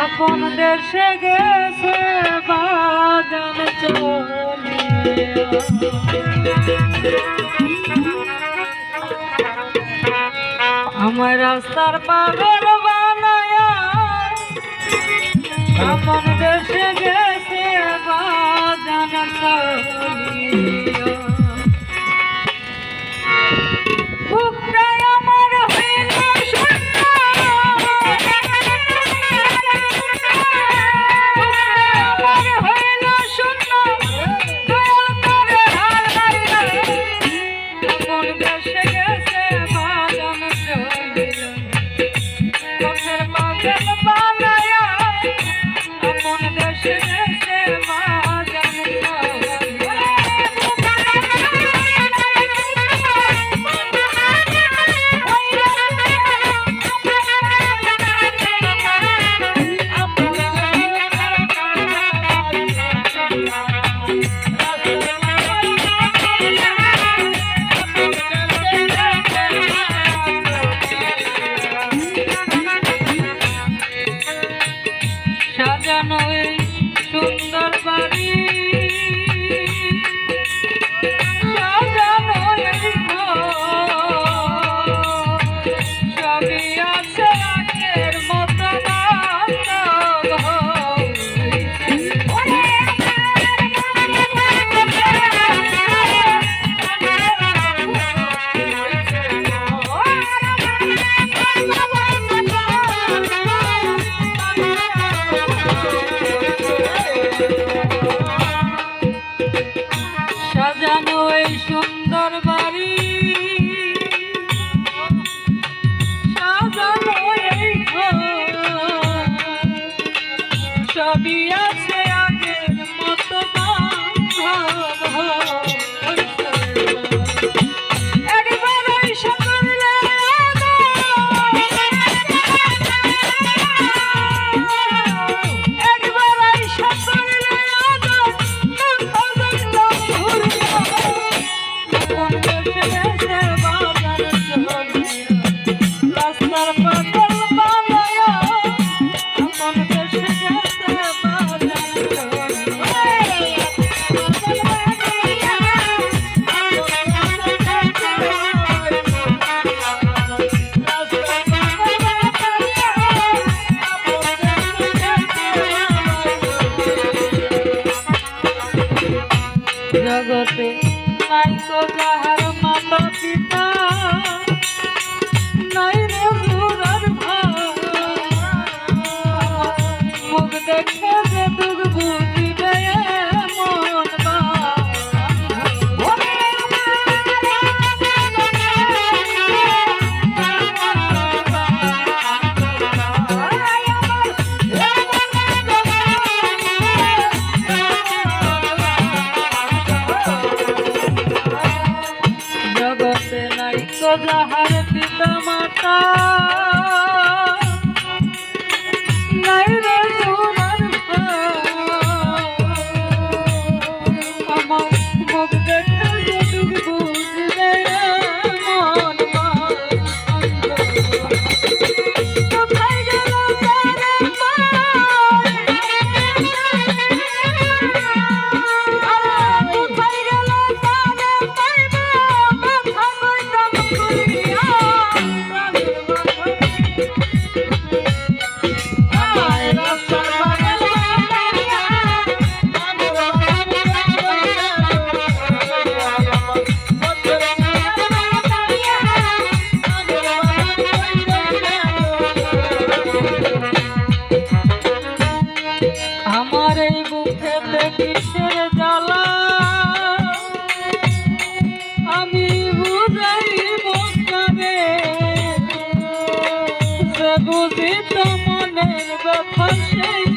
আপন দেশে গেছে বাদন আমার রাস্তার পাগল বানায় আপন দেশে I'll. জগতে নাই তো যাহার মাতা পিতা নাই রে মুরার ভাই। মুখ দেখে পিতা মাতা নাই রে মনের ব্যথা সেই